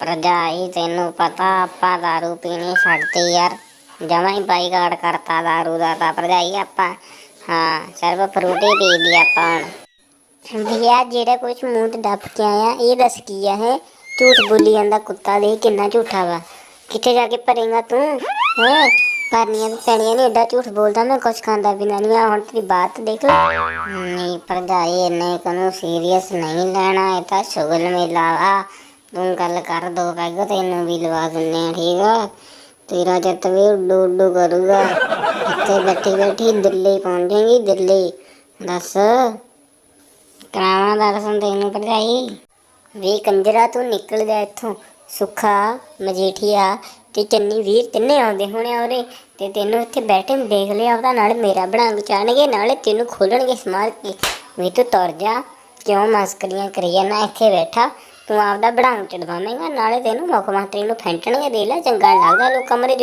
ਭਰਜਾਈ ਤੈਨੂੰ ਪਤਾ ਆਪਾਂ दारू ਪੀਣੀ ਛੱਡਤੀ ਯਾਰ ਜਮਾਂ ਹੀ ਬਾਈਕਾਟ ਕਰਤਾ दारू ਦਾ ਤਾਂ ਭਰਜਾਈ ਆਪਾਂ ਹਾਂ ਸਿਰਫ ਫਰੂਟੀ ਪੀਦੀ ਆਪਾਂ ਹੁਣ ਭਈਆ ਜਿਹੜਾ ਕੁਛ ਮੂੰਹ ਤੇ ਡੱਪ ਕੇ ਆਇਆ ਇਹ ਦੱਸ ਕੀ ਆ ਹੈ ਝੂਠ ਬੋਲੀ ਜਾਂਦਾ ਕੁੱਤਾ ਦੇ ਕਿੰਨਾ ਝੂਠਾ ਵਾ ਕਿੱਥੇ ਜਾ ਕੇ ਭਰੇਗਾ ਤੂੰ ਹੈ ਪਰਨੀਆਂ ਤੇ ਪੈਣੀਆਂ ਨਹੀਂ ਏਡਾ ਝੂਠ ਬੋਲਦਾ ਮੈਂ ਕੁਛ ਖਾਂਦਾ ਬਿਨਾ ਨਹੀਂ ਆ ਹੁਣ ਤੇਰੀ ਬਾਤ ਦੇਖ ਲੈ ਨਹੀਂ ਭਰਜਾਈ ਇਹਨੇ ਕਨੂੰ ਸੀਰੀਅਸ ਨਹੀਂ ਲੈਣਾ ਇਹ ਤਾਂ ਸ਼ੁਗਲ ਮੇਲਾ ਵਾ ਤੂੰ ਗੱਲ ਕਰ, ਦੋ ਪੈਗ ਤੈਨੂੰ ਵੀ ਲਵਾ ਦਿੰਨੇ ਆ, ਠੀਕ ਆ? ਤੇਰਾ ਜੱਤ ਵੀ ਉੱਡੂ ਉੱਡੂ ਕਰੂਗਾ। ਇੱਥੇ ਬੈਠੀ ਬੈਠੀ ਦਿੱਲੀ ਪਹੁੰਚ ਜਾਏਗੀ ਦਿੱਲੀ। ਦੱਸ, ਕਰਾਵਾਂ ਦਰਸ਼ਨ ਤੈਨੂੰ ਭਰਜਾਈ? ਵੀ ਕੰਜਰਾ, ਤੂੰ ਨਿਕਲ ਜਾ ਇੱਥੋਂ। ਸੁੱਖਾ, ਮਜੀਠੀਆ ਤੇ ਚੰਨੀ ਵੀਰ ਤਿੰਨੇ ਆਉਂਦੇ ਹੋਣੇ ਔਰੇ ਤੇ ਤੈਨੂੰ ਇੱਥੇ ਬੈਠੇ ਨੂੰ ਦੇਖ ਲਿਆ ਉਹਦਾ, ਨਾਲ ਮੇਰਾ ਬਣਾਂਗ ਚਾਣਗੇ ਨਾਲੇ ਤੈਨੂੰ ਖੋਲਣਗੇ ਸਮਾਰ ਕੇ ਵੀ ਤੂੰ ਤੁਰ ਜਾ, ਕਿਉਂ ਮਸਕਰੀਆਂ ਕਰੀ ਜਾਂਦਾ, ਇੱਥੇ ਬੈਠਾ। ਤੂੰ ਆਪਦਾ ਬਣਾਂਗ ਚੜਵਾਵੇਂਗਾ, ਨਾਲੇ ਤੈਨੂੰ ਮੁੱਖ ਮੰਤਰੀ ਨੂੰ ਫੈਂਟਣਗੇ ਦੇ ਲੈ, ਚੰਗਾ ਨੀ ਲੱਗਦਾ ਲੋਕਾਂ ਮਰੇ